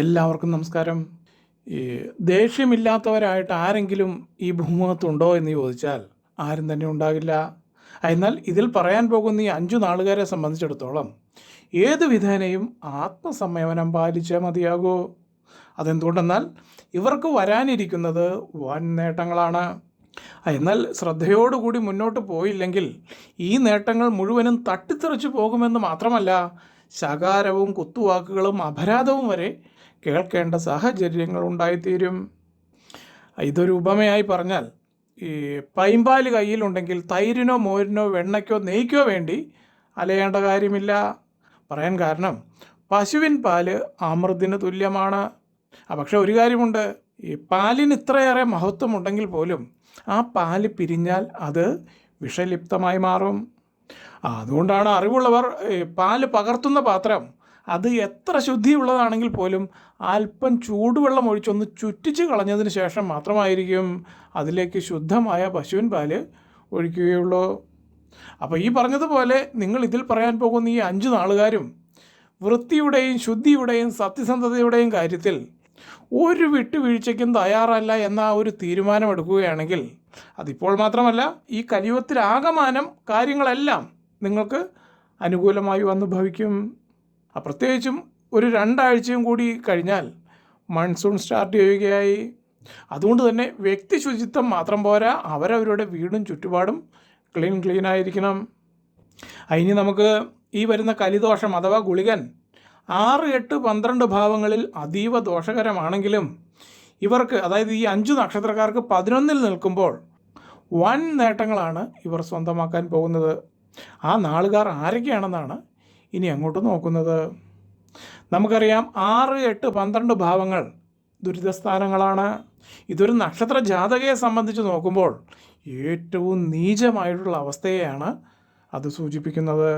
എല്ലാവർക്കും നമസ്കാരം. ഈ ദേഷ്യമില്ലാത്തവരായിട്ട് ആരെങ്കിലും ഈ ഭൂമുഖത്തുണ്ടോ എന്ന് ചോദിച്ചാൽ ആരും തന്നെ ഉണ്ടാകില്ല എന്നാൽ ഇതിൽ പറയാൻ പോകുന്ന ഈ അഞ്ചു നാളുകാരെ സംബന്ധിച്ചിടത്തോളം ഏത് വിധേനയും ആത്മസംയമനം പാലിച്ചേ മതിയാകൂ. അതെന്തുകൊണ്ടെന്നാൽ ഇവർക്ക് വരാനിരിക്കുന്നത് വൻ നേട്ടങ്ങളാണ്. എന്നാൽ ശ്രദ്ധയോടുകൂടി മുന്നോട്ട് പോയില്ലെങ്കിൽ ഈ നേട്ടങ്ങൾ മുഴുവനും തട്ടിത്തെറിച്ചു പോകുമെന്ന് മാത്രമല്ല ശകാരവും കുത്തുവാക്കുകളും അപരാധവും വരെ കേൾക്കേണ്ട സാഹചര്യങ്ങൾ ഉണ്ടായിത്തീരും. ഇതൊരു ഉപമയായി പറഞ്ഞാൽ ഈ പൈമ്പാൽ കയ്യിലുണ്ടെങ്കിൽ തൈരിനോ മോരിനോ വെണ്ണയ്ക്കോ നെയ്ക്കോ വേണ്ടി അലയേണ്ട കാര്യമില്ല. പറയാൻ കാരണം പശുവിൻ പാൽ അമൃതിന് തുല്യമാണ്. പക്ഷെ ഒരു കാര്യമുണ്ട് ഈ പാലിന് ഇത്രയേറെ മഹത്വമുണ്ടെങ്കിൽ പോലും ആ പാൽ പിരിഞ്ഞാൽ അത് വിഷലിപ്തമായി മാറും. അതുകൊണ്ടാണ് അറിവുള്ളവർ പാൽ പകർത്തുന്ന പാത്രം. അത് എത്ര ശുദ്ധിയുള്ളതാണെങ്കിൽ പോലും അല്പം ചൂടുവെള്ളം ഒഴിച്ചൊന്ന് ചുറ്റിച്ച് കളഞ്ഞതിന് ശേഷം മാത്രമായിരിക്കും അതിലേക്ക് ശുദ്ധമായ പശുവിൻ പാൽ ഒഴിക്കുകയുള്ളൂ. അപ്പോൾ ഈ പറഞ്ഞതുപോലെ നിങ്ങൾ ഇതിൽ പറയാൻ പോകുന്ന ഈ അഞ്ച് നാളുകാരും വൃത്തിയുടെയും ശുദ്ധിയുടെയും സത്യസന്ധതയുടെയും കാര്യത്തിൽ ഒരു വിട്ടുവീഴ്ചയ്ക്കും തയ്യാറല്ല എന്ന ഒരു തീരുമാനമെടുക്കുകയാണെങ്കിൽ അതിപ്പോൾ മാത്രമല്ല ഈ കലിയുഗത്തിലാകമാനം കാര്യങ്ങളെല്ലാം നിങ്ങൾക്ക് അനുകൂലമായി വന്നു ഭവിക്കും. പ്രത്യേകിച്ചും ഒരു രണ്ടാഴ്ചയും കൂടി കഴിഞ്ഞാൽ മൺസൂൺ സ്റ്റാർട്ട് ചെയ്യുകയായി. അതുകൊണ്ട് തന്നെ വ്യക്തി ശുചിത്വം മാത്രം പോരാ അവരവരുടെ വീടും ചുറ്റുപാടും ക്ലീൻ ക്ലീൻ ആയിരിക്കണം. അതിന് നമുക്ക് ഈ വരുന്ന കലിദോഷം അഥവാ ഗുളികൻ ആറ് എട്ട് പന്ത്രണ്ട് ഭാവങ്ങളിൽ അതീവ ദോഷകരമാണെങ്കിലും ഇവർക്ക് അതായത് ഈ അഞ്ച് നക്ഷത്രക്കാർക്ക് പതിനൊന്നിൽ നിൽക്കുമ്പോൾ വൻ നേട്ടങ്ങളാണ് ഇവർ സ്വന്തമാക്കാൻ പോകുന്നത്. ആ നാളുകാർ ആരൊക്കെയാണെന്നാണ് ഇനി അങ്ങോട്ട് നോക്കുന്നത്. നമുക്കറിയാം ആറ് എട്ട് പന്ത്രണ്ട് ഭാവങ്ങൾ ദുരിതസ്ഥാനങ്ങളാണ്. ഇതൊരു നക്ഷത്ര ജാതകയെ സംബന്ധിച്ച് നോക്കുമ്പോൾ ഏറ്റവും നീചമായിട്ടുള്ള അവസ്ഥയെയാണ് അത് സൂചിപ്പിക്കുന്നത്.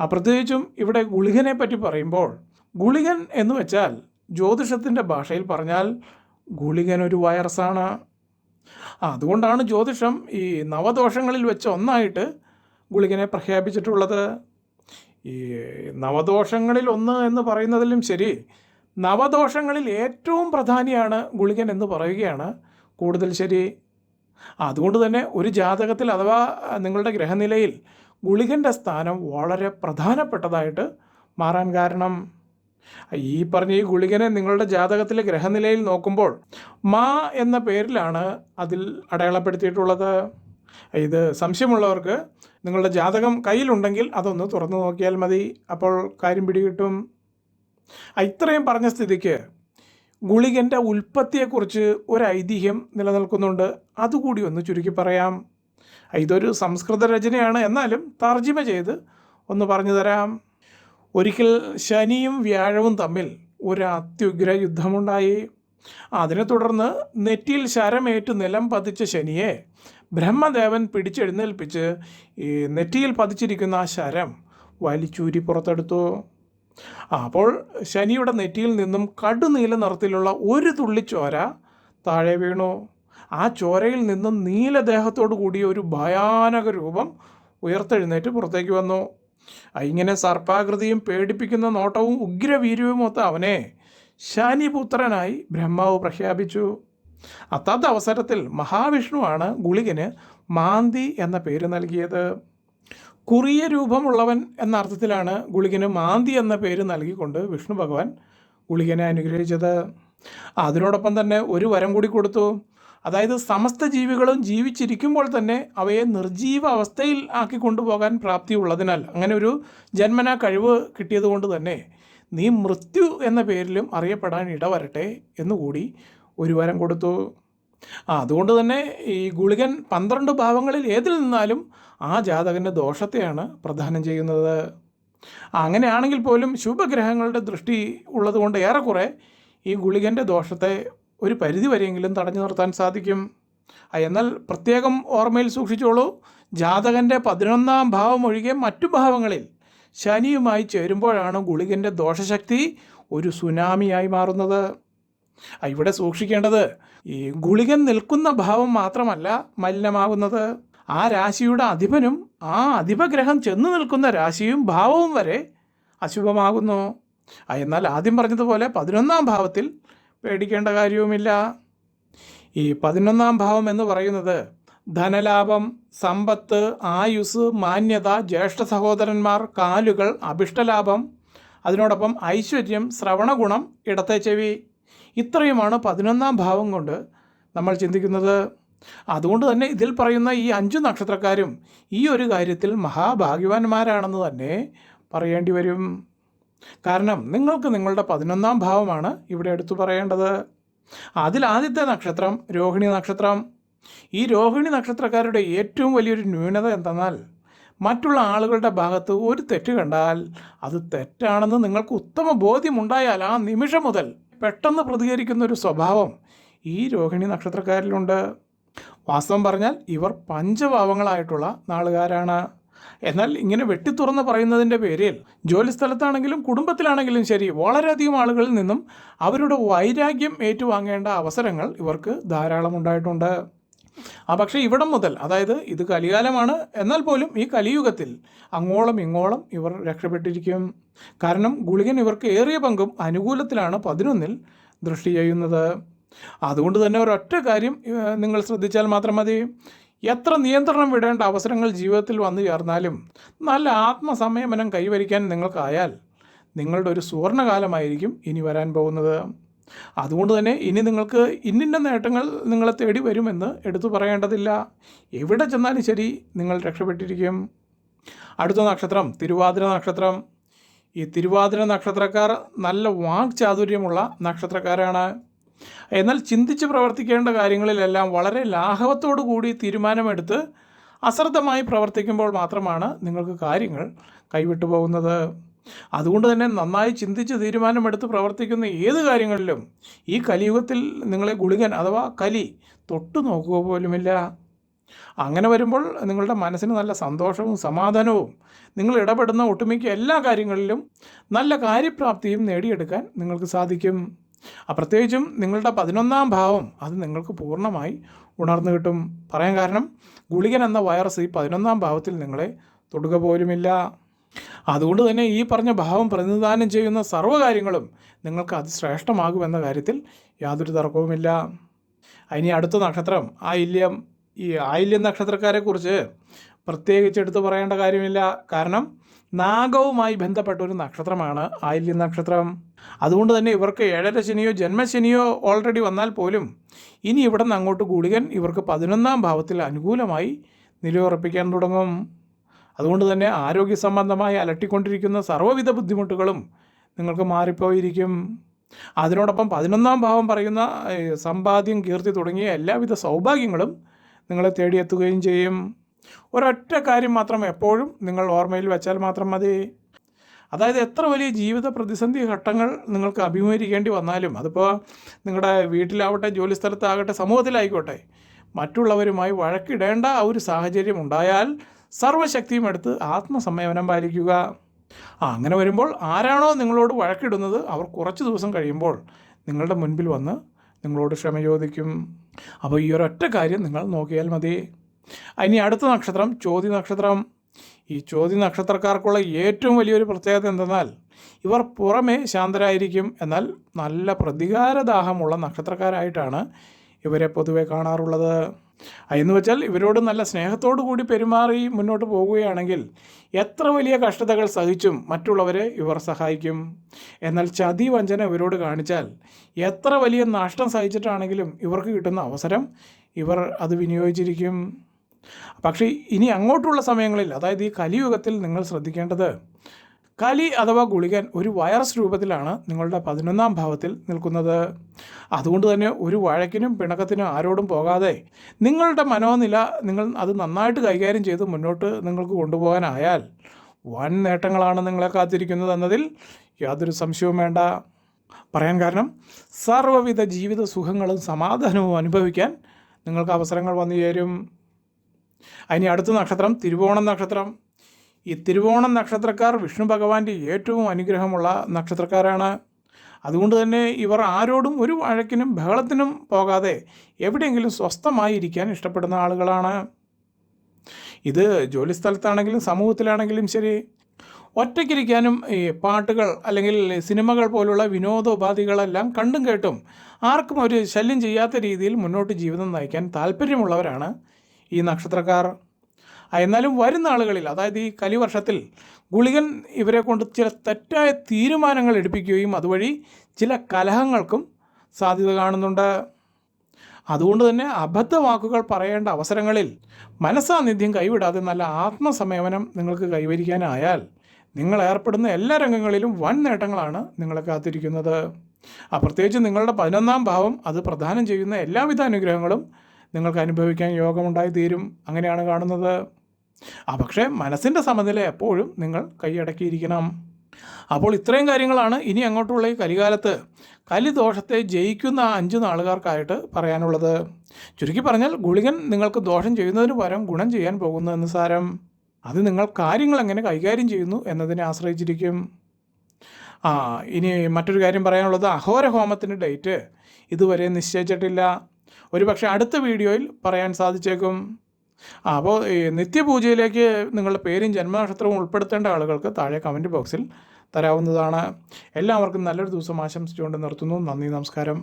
ആ പ്രത്യേകിച്ചും ഇവിടെ ഗുളികനെ പറ്റി പറയുമ്പോൾ ഗുളികൻ എന്ന് വെച്ചാൽ ജ്യോതിഷത്തിന്റെ ഭാഷയിൽ പറഞ്ഞാൽ ഗുളികൻ ഒരു വൈറസാണ് അതുകൊണ്ടാണ് ജ്യോതിഷം ഈ നവദോഷങ്ങളിൽ വെച്ച് ഒന്നായിട്ട് ഗുളികനെ പ്രഖ്യാപിച്ചിട്ടുള്ളത്. ഈ നവദോഷങ്ങളിൽ ഒന്ന് എന്ന് പറയുന്നതിലും ശരി നവദോഷങ്ങളിൽ ഏറ്റവും പ്രധാനിയാണ് ഗുളികൻ എന്ന് പറയുകയാണ് കൂടുതൽ ശരി. അതുകൊണ്ട് തന്നെ ഒരു ജാതകത്തിൽ അഥവാ നിങ്ങളുടെ ഗ്രഹനിലയിൽ ഗുളികന്റെ സ്ഥാനം വളരെ പ്രധാനപ്പെട്ടതായിട്ട് മാറാൻ കാരണം. ഈ പറഞ്ഞ ഈ ഗുളികനെ നിങ്ങളുടെ ജാതകത്തിലെ ഗ്രഹനിലയിൽ നോക്കുമ്പോൾ മാ എന്ന പേരിലാണ് അതിൽ അടയാളപ്പെടുത്തിയിട്ടുള്ളത്. ഇത് സംശയമുള്ളവർക്ക് നിങ്ങളുടെ ജാതകം കയ്യിലുണ്ടെങ്കിൽ അതൊന്ന് തുറന്നു നോക്കിയാൽ മതി. അപ്പോൾ കാര്യം പിടികിട്ടും. ഇത്രയും പറഞ്ഞ സ്ഥിതിക്ക് ഗുളികന്റെ ഉൽപ്പത്തിയെക്കുറിച്ച് ഒരു ഐതിഹ്യം നിലനിൽക്കുന്നുണ്ട്. അതുകൂടി ഒന്ന് ചുരുക്കി പറയാം. ഇതൊരു സംസ്കൃത രചനയാണ്. എന്നാലും തർജിമ ചെയ്ത് ഒന്ന് പറഞ്ഞു തരാം. ഒരിക്കൽ ശനിയും വ്യാഴവും തമ്മിൽ ഒരു അത്യുഗ്ര യുദ്ധമുണ്ടായി. അതിനെ തുടർന്ന് നെറ്റിയിൽ ശരമേറ്റ് നിലം പതിച്ച ശനിയെ ബ്രഹ്മദേവൻ പിടിച്ചെഴുന്നേൽപ്പിച്ച് ഈ നെറ്റിയിൽ പതിച്ചിരിക്കുന്ന ആ ശരം വലിച്ചൂരി പുറത്തെടുത്തു. അപ്പോൾ ശനിയുടെ നെറ്റിയിൽ നിന്നും കടുനീല നിറത്തിലുള്ള ഒരു തുള്ളി ചോര താഴെ വീണു. ആ ചോരയിൽ നിന്നും നീലദേഹത്തോടു കൂടിയ ഒരു ഭയാനക രൂപം ഉയർത്തെഴുന്നേറ്റ് പുറത്തേക്ക് വന്നു. ഇങ്ങനെ സർപ്പാകൃതിയും പേടിപ്പിക്കുന്ന നോട്ടവും ഉഗ്രവീര്യവും ഒത്ത അവനെ ശാനിപുത്രനായി ബ്രഹ്മാവ് പ്രഖ്യാപിച്ചു. അത്താത്ത അവസരത്തിൽ മഹാവിഷ്ണുവാണ് ഗുളികന് മാന്തി എന്ന പേര് നൽകിയത്. കുറിയ രൂപമുള്ളവൻ എന്ന അർത്ഥത്തിലാണ് ഗുളികന് മാന്തി എന്ന പേര് നൽകിക്കൊണ്ട് വിഷ്ണു ഭഗവാൻ ഗുളികനെ അനുഗ്രഹിച്ചത്. അതിനോടൊപ്പം തന്നെ ഒരു വരം കൂടി കൊടുത്തു. അതായത് സമസ്ത ജീവികളും ജീവിച്ചിരിക്കുമ്പോൾ തന്നെ അവയെ നിർജീവ അവസ്ഥയിൽ ആക്കി കൊണ്ടുപോകാൻ പ്രാപ്തിയുള്ളതിനാൽ അങ്ങനെ ഒരു ജന്മനാ കഴിവ് കിട്ടിയതുകൊണ്ട് തന്നെ നീ മൃത്യു എന്ന പേരിലും അറിയപ്പെടാൻ ഇടവരട്ടെ എന്നുകൂടി ഒരു വരം കൊടുത്തു. ആ അതുകൊണ്ട് തന്നെ ഈ ഗുളികൻ പന്ത്രണ്ട് ഭാവങ്ങളിൽ ഏതിൽ നിന്നാലും ആ ജാതകന്റെ ദോഷത്തെയാണ് പ്രധാനം ചെയ്യുന്നത്. അങ്ങനെയാണെങ്കിൽ പോലും ശുഭഗ്രഹങ്ങളുടെ ദൃഷ്ടി ഉള്ളതുകൊണ്ട് ഏറെക്കുറെ ഈ ഗുളികന്റെ ദോഷത്തെ ഒരു പരിധി വരെയെങ്കിലും തടഞ്ഞു നിർത്താൻ സാധിക്കും. എന്നാൽ പ്രത്യേകം ഓർമ്മയിൽ സൂക്ഷിച്ചോളൂ ജാതകന്റെ പതിനൊന്നാം ഭാവം ഒഴികെ മറ്റു ഭാവങ്ങളിൽ ശനിയുമായി ചേരുമ്പോഴാണ് ഗുളികന്റെ ദോഷശക്തി ഒരു സുനാമിയായി മാറുന്നത്. ഇവിടെ സൂക്ഷിക്കേണ്ടത് ഈ ഗുളികൻ നിൽക്കുന്ന ഭാവം മാത്രമല്ല മലിനമാകുന്നത്. ആ രാശിയുടെ അധിപനും ആ അധിപഗ്രഹം ചെന്ന് നിൽക്കുന്ന രാശിയും ഭാവവും വരെ അശുഭമാകുന്നു. എന്നാൽ ആദ്യം പറഞ്ഞതുപോലെ പതിനൊന്നാം ഭാവത്തിൽ പേടിക്കേണ്ട കാര്യവുമില്ല. ഈ പതിനൊന്നാം ഭാവം എന്ന് പറയുന്നത് ധനലാഭം സമ്പത്ത് ആയുസ് മാന്യത ജ്യേഷ്ഠ സഹോദരന്മാർ കാലുകൾ അഭിഷ്ടലാഭം അതിനോടൊപ്പം ഐശ്വര്യം ശ്രവണഗുണം ഇടത്തെ ചെവി. ഇത്രയുമാണ് പതിനൊന്നാം ഭാവം കൊണ്ട് നമ്മൾ ചിന്തിക്കുന്നത്. അതുകൊണ്ട് തന്നെ ഇതിൽ പറയുന്ന ഈ അഞ്ച് നക്ഷത്രക്കാരും ഈ ഒരു കാര്യത്തിൽ മഹാഭാഗ്യവാന്മാരാണെന്ന് തന്നെ പറയേണ്ടി വരും. കാരണം നിങ്ങൾക്ക് നിങ്ങളുടെ പതിനൊന്നാം ഭാവമാണ് ഇവിടെ എടുത്തു പറയേണ്ടത്. അതിൽ ആദ്യത്തെ നക്ഷത്രം രോഹിണി നക്ഷത്രം. ഈ രോഹിണി നക്ഷത്രക്കാരുടെ ഏറ്റവും വലിയൊരു ന്യൂനത എന്തെന്നാൽ മറ്റുള്ള ആളുകളുടെ ഭാഗത്ത് ഒരു തെറ്റ് കണ്ടാൽ അത് തെറ്റാണെന്ന് നിങ്ങൾക്ക് ഉത്തമ ബോധ്യമുണ്ടായാൽ ആ നിമിഷം മുതൽ പെട്ടെന്ന് പ്രതികരിക്കുന്ന ഒരു സ്വഭാവം ഈ രോഹിണി നക്ഷത്രക്കാരിലുണ്ട്. വാസ്തവം പറഞ്ഞാൽ ഇവർ പഞ്ചഭാവങ്ങളായിട്ടുള്ള നാളുകാരാണ്. എന്നാൽ ഇങ്ങനെ വെട്ടിത്തുറന്ന് പറയുന്നതിന്റെ പേരിൽ ജോലിസ്ഥലത്താണെങ്കിലും കുടുംബത്തിലാണെങ്കിലും ശരി വളരെയധികം ആളുകളിൽ നിന്നും അവരുടെ വൈരാഗ്യം ഏറ്റുവാങ്ങേണ്ട അവസരങ്ങൾ ഇവർക്ക് ധാരാളം ഉണ്ടായിട്ടുണ്ട്. ആ പക്ഷേ ഇവിടം മുതൽ അതായത് ഇത് കലികാലമാണ് എന്നാൽ പോലും ഈ കലിയുഗത്തിൽ അങ്ങോളം ഇങ്ങോളം ഇവർ രക്ഷപ്പെട്ടിരിക്കും. കാരണം ഗുളികൻ ഇവർക്ക് ഏറിയ പങ്കും അനുകൂലത്തിലാണ് പതിനൊന്നിൽ ദൃഷ്ടി ചെയ്യുന്നത്. അതുകൊണ്ട് തന്നെ ഒരൊറ്റ കാര്യം നിങ്ങൾ ശ്രദ്ധിച്ചാൽ മാത്രം മതി. എത്ര നിയന്ത്രണം വിടേണ്ട അവസരങ്ങൾ ജീവിതത്തിൽ വന്നു ചേർന്നാലും നല്ല ആത്മസംയമനം കൈവരിക്കാൻ നിങ്ങൾക്കായാൽ നിങ്ങളുടെ ഒരു സുവർണകാലമായിരിക്കും ഇനി വരാൻ പോകുന്നത്. അതുകൊണ്ട് തന്നെ ഇനി നിങ്ങൾക്ക് ഇന്നിന്റെ നേട്ടങ്ങൾ നിങ്ങളെ തേടി വരുമെന്ന് എടുത്തു പറയേണ്ടതില്ല. എവിടെ ചെന്നാലും ശരി നിങ്ങൾ രക്ഷപ്പെട്ടിരിക്കും. അടുത്ത നക്ഷത്രം തിരുവാതിര നക്ഷത്രം. ഈ തിരുവാതിര നക്ഷത്രക്കാർ നല്ല വാക്ചാതുര്യമുള്ള നക്ഷത്രക്കാരാണ്. എന്നാൽ ചിന്തിച്ച് പ്രവർത്തിക്കേണ്ട കാര്യങ്ങളിലെല്ലാം വളരെ ലാഘവത്തോടു കൂടി തീരുമാനമെടുത്ത് അശ്രദ്ധമായി പ്രവർത്തിക്കുമ്പോൾ മാത്രമാണ് നിങ്ങൾക്ക് കാര്യങ്ങൾ കൈവിട്ടു പോകുന്നത്. അതുകൊണ്ട് തന്നെ നന്നായി ചിന്തിച്ച് തീരുമാനമെടുത്ത് പ്രവർത്തിക്കുന്ന ഏത് കാര്യങ്ങളിലും ഈ കലിയുഗത്തിൽ നിങ്ങളെ ഗുളികൻ അഥവാ കലി തൊട്ടു നോക്കുക പോലുമില്ല. അങ്ങനെ വരുമ്പോൾ നിങ്ങളുടെ മനസ്സിന് നല്ല സന്തോഷവും സമാധാനവും നിങ്ങൾ ഇടപെടുന്ന ഒട്ടുമിക്ക എല്ലാ കാര്യങ്ങളിലും നല്ല കാര്യപ്രാപ്തിയും നേടിയെടുക്കാൻ നിങ്ങൾക്ക് സാധിക്കും. ആ പ്രത്യേകിച്ചും നിങ്ങളുടെ പതിനൊന്നാം ഭാവം അത് നിങ്ങൾക്ക് പൂർണമായി ഉണർന്നു കിട്ടും. പറയാൻ കാരണം ഗുളികൻ എന്ന വൈറസ് ഈ പതിനൊന്നാം ഭാവത്തിൽ നിങ്ങളെ തൊടുക പോലുമില്ല. അതുകൊണ്ട് തന്നെ ഈ പറഞ്ഞ ഭാവം പ്രതിനിധാനം ചെയ്യുന്ന സർവകാര്യങ്ങളും നിങ്ങൾക്ക് അതിശ്രേഷ്ഠമാകുമെന്ന കാര്യത്തിൽ യാതൊരു തർക്കവുമില്ല. ഇനി അടുത്ത നക്ഷത്രം ആയില്യം. ഈ ആയില്യം നക്ഷത്രക്കാരെക്കുറിച്ച് പ്രത്യേകിച്ച് എടുത്തു പറയേണ്ട കാര്യമില്ല. കാരണം നാഗവുമായി ബന്ധപ്പെട്ട ഒരു നക്ഷത്രമാണ് ആയില്യ നക്ഷത്രം. അതുകൊണ്ട് തന്നെ ഇവർക്ക് ഏഴര ശനിയോ ജന്മശനിയോ ഓൾറെഡി വന്നാൽ പോലും ഇനി ഇവിടെ നിന്ന് അങ്ങോട്ട് ഗുളികൻ ഇവർക്ക് പതിനൊന്നാം ഭാവത്തിൽ അനുകൂലമായി നിലയുറപ്പിക്കാൻ തുടങ്ങും. അതുകൊണ്ട് തന്നെ ആരോഗ്യ സംബന്ധമായി അലട്ടിക്കൊണ്ടിരിക്കുന്ന സർവവിധ ബുദ്ധിമുട്ടുകളും നിങ്ങൾക്ക് മാറിപ്പോയിരിക്കും. അതിനോടൊപ്പം പതിനൊന്നാം ഭാവം പറയുന്ന സമ്പാദ്യം കീർത്തി തുടങ്ങിയ എല്ലാവിധ സൗഭാഗ്യങ്ങളും നിങ്ങളെ തേടിയെത്തുകയും ചെയ്യും. ഒരൊറ്റ കാര്യം മാത്രം എപ്പോഴും നിങ്ങൾ ഓർമ്മയിൽ വെച്ചാൽ മാത്രം മതി. അതായത് എത്ര വലിയ ജീവിത പ്രതിസന്ധി ഘട്ടങ്ങൾ നിങ്ങൾക്ക് അഭിമുഖീകരിക്കേണ്ടി വന്നാലും അതിപ്പോൾ നിങ്ങളുടെ വീട്ടിലാവട്ടെ ജോലി സ്ഥലത്താകട്ടെ സമൂഹത്തിലായിക്കോട്ടെ മറ്റുള്ളവരുമായി വഴക്കിടേണ്ട ആ ഒരു സാഹചര്യം ഉണ്ടായാൽ സർവശക്തിയും എടുത്ത് ആത്മസംയമനം പാലിക്കുക. അങ്ങനെ വരുമ്പോൾ ആരാണോ നിങ്ങളോട് വഴക്കിടുന്നത് അവർ കുറച്ച് ദിവസം കഴിയുമ്പോൾ നിങ്ങളുടെ മുൻപിൽ വന്ന് നിങ്ങളോട് ക്ഷമ ചോദിക്കും. അപ്പോൾ ഈ ഒരൊറ്റ കാര്യം നിങ്ങൾ നോക്കിയാൽ മതി. ഇനി അടുത്ത നക്ഷത്രം ചോതി നക്ഷത്രം. ഈ ചോതി നക്ഷത്രക്കാർക്കുള്ള ഏറ്റവും വലിയൊരു പ്രത്യേകത എന്തെന്നാൽ ഇവർ പുറമേ ശാന്തരായിരിക്കും. എന്നാൽ നല്ല പ്രതികാരദാഹമുള്ള നക്ഷത്രക്കാരായിട്ടാണ് ഇവരെ പൊതുവെ കാണാറുള്ളത്. എന്ന് വെച്ചാൽ ഇവരോട് നല്ല സ്നേഹത്തോടു കൂടി പെരുമാറി മുന്നോട്ട് പോവുകയാണെങ്കിൽ എത്ര വലിയ കഷ്ടതകൾ സഹിച്ചും മറ്റുള്ളവരെ ഇവർ സഹായിക്കും. എന്നാൽ ചതി വഞ്ചന ഇവരോട് കാണിച്ചാൽ എത്ര വലിയ നഷ്ടം സഹിച്ചിട്ടാണെങ്കിലും ഇവർക്ക് കിട്ടുന്ന അവസരം ഇവർ അത് വിനിയോഗിച്ചിരിക്കും. പക്ഷേ ഇനി അങ്ങോട്ടുള്ള സമയങ്ങളിൽ അതായത് ഈ കലിയുഗത്തിൽ നിങ്ങൾ ശ്രദ്ധിക്കേണ്ടത് കലി അഥവാ ഗുളികൻ ഒരു വൈറസ് രൂപത്തിലാണ് നിങ്ങളുടെ പതിനൊന്നാം ഭാവത്തിൽ നിൽക്കുന്നത്. അതുകൊണ്ട് തന്നെ ഒരു വഴക്കിനും പിണക്കത്തിനും ആരോടും പോകാതെ നിങ്ങളുടെ മനോനില നിങ്ങൾ അത് നന്നായിട്ട് കൈകാര്യം ചെയ്ത് മുന്നോട്ട് നിങ്ങൾക്ക് കൊണ്ടുപോകാനായാൽ വൻ നേട്ടങ്ങളാണ് നിങ്ങളെ കാത്തിരിക്കുന്നത് എന്നതിൽ യാതൊരു സംശയവും വേണ്ട. പറയാൻ കാരണം സർവവിധ ജീവിത സുഖങ്ങളും സമാധാനവും അനുഭവിക്കാൻ നിങ്ങൾക്ക് അവസരങ്ങൾ വന്നു ചേരും. അതിന് അടുത്ത നക്ഷത്രം തിരുവോണം നക്ഷത്രം. ഈ തിരുവോണം നക്ഷത്രക്കാർ വിഷ്ണു ഭഗവാന്റെ ഏറ്റവും അനുഗ്രഹമുള്ള നക്ഷത്രക്കാരാണ്. അതുകൊണ്ട് തന്നെ ഇവർ ആരോടും ഒരു വഴക്കിനും ബഹളത്തിനും പോകാതെ എവിടെയെങ്കിലും സ്വസ്ഥമായി ഇരിക്കാൻ ഇഷ്ടപ്പെടുന്ന ആളുകളാണ്. ഇത് ജോലിസ്ഥലത്താണെങ്കിലും സമൂഹത്തിലാണെങ്കിലും ശരി. ഒറ്റയ്ക്കിരിക്കാനും ഈ പാട്ടുകൾ അല്ലെങ്കിൽ സിനിമകൾ പോലുള്ള വിനോദോപാധികളെല്ലാം കണ്ടും കേട്ടും ആർക്കും ഒരു ശല്യം ചെയ്യാത്ത രീതിയിൽ മുന്നോട്ട് ജീവിതം നയിക്കാൻ താല്പര്യമുള്ളവരാണ്. ഈ നക്ഷത്രക്കാർ. എന്നാലും വരുന്ന ആളുകളിൽ അതായത് ഈ കലിവർഷത്തിൽ ഗുളികൻ ഇവരെ കൊണ്ട് ചില തെറ്റായ തീരുമാനങ്ങൾ എടുപ്പിക്കുകയും അതുവഴി ചില കലഹങ്ങൾക്കും സാധ്യത കാണുന്നുണ്ട്. അതുകൊണ്ട് തന്നെ അബദ്ധവാക്കുകൾ പറയേണ്ട അവസരങ്ങളിൽ മനസ്സാന്നിധ്യം കൈവിടാതെ നല്ല ആത്മസംയമനം നിങ്ങൾക്ക് കൈവരിക്കാനായാൽ നിങ്ങൾ ഏർപ്പെടുന്ന എല്ലാ രംഗങ്ങളിലും വൻ നേട്ടങ്ങളാണ് നിങ്ങളെ കാത്തിരിക്കുന്നത്. പ്രത്യേകിച്ച് നിങ്ങളുടെ പതിനൊന്നാം ഭാവം അത് പ്രദാനം ചെയ്യുന്ന എല്ലാവിധ അനുഗ്രഹങ്ങളും നിങ്ങൾക്ക് അനുഭവിക്കാൻ യോഗമുണ്ടായി തീരും അങ്ങനെയാണ് കാണുന്നത്. ആ പക്ഷേ മനസ്സിന്റെ സമനില എപ്പോഴും നിങ്ങൾ കൈയടക്കിയിരിക്കണം. അപ്പോൾ ഇത്രയും കാര്യങ്ങളാണ് ഇനി അങ്ങോട്ടുള്ള ഈ കലികാലത്ത്. കലിദോഷത്തെ ജയിക്കുന്ന അഞ്ച് നാളുകാർക്കായിട്ട് പറയാനുള്ളത്. ചുരുക്കി പറഞ്ഞാൽ ഗുളികൻ നിങ്ങൾക്ക് ദോഷം ചെയ്യുന്നതിന് പകരം ഗുണം ചെയ്യാൻ പോകുന്നു എന്ന് സാരം. അത് നിങ്ങൾ കാര്യങ്ങൾ എങ്ങനെ കൈകാര്യം ചെയ്യുന്നു എന്നതിനെ ആശ്രയിച്ചിരിക്കും. ആ ഇനി മറ്റൊരു കാര്യം പറയാനുള്ളത് അഹോര ഹോമത്തിന്റെ ഡേറ്റ് ഇതുവരെ നിശ്ചയിച്ചിട്ടില്ല. ഒരുപക്ഷെ അടുത്ത വീഡിയോയിൽ പറയാൻ സാധിച്ചേക്കും. അപ്പോൾ നിത്യപൂജയിലേക്ക് നിങ്ങളുടെ പേരും ജന്മനക്ഷത്രവും ഉൾപ്പെടുത്തേണ്ട ആളുകൾക്ക് താഴെ കമന്റ് ബോക്സിൽ തരാവുന്നതാണ്. എല്ലാവർക്കും നല്ലൊരു ദിവസം ആശംസിച്ചുകൊണ്ട് നിർത്തുന്നു. നന്ദി നമസ്കാരം.